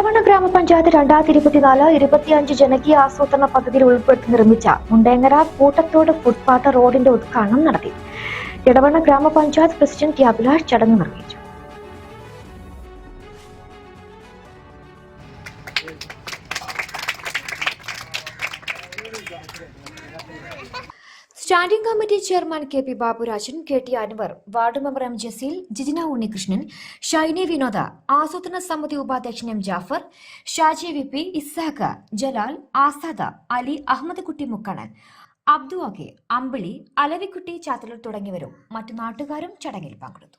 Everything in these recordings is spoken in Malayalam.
എടവണ്ണ ഗ്രാമപഞ്ചായത്ത് രണ്ടായിരത്തി ഇരുപത്തിനാല് ഇരുപത്തിയഞ്ച് ജനകീയ ആസൂത്രണ പദ്ധതിയിൽ ഉൾപ്പെടുത്തി നിർമ്മിച്ച മുണ്ടേങ്ങര കൂട്ടത്തോട് ഫുട്പാത്ത് റോഡിന്റെ ഉദ്ഘാടനം നടത്തി. എടവണ്ണ ഗ്രാമപഞ്ചായത്ത് പ്രസിഡന്റ് ടി അഭിലാഷ് ചടങ്ങ് നിർവഹിച്ചു. Standing committee chairman K P Baburajan K T Anwar ward member M Jaseel Jijina Unnikrishnan Shiny Vinoda ആസൂത്രണ സമിതി ഉപാധ്യക്ഷൻ M Jafar Shaji V P Isaq Jalal Azad Ali Ahammed Kutty Mukkanan Abdu അകെ അമ്പിളി അലവിക്കുട്ടി ചാത്തലൂർ തുടങ്ങിയവരും മറ്റു നാട്ടുകാരും ചടങ്ങിൽ പങ്കെടുത്തു.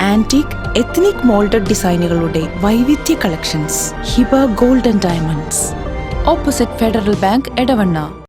Antique ethnic moulded ഡിസൈനുകളുടെ വൈവിധ്യ collections Hiba gold and diamonds opposite federal bank Edavanna.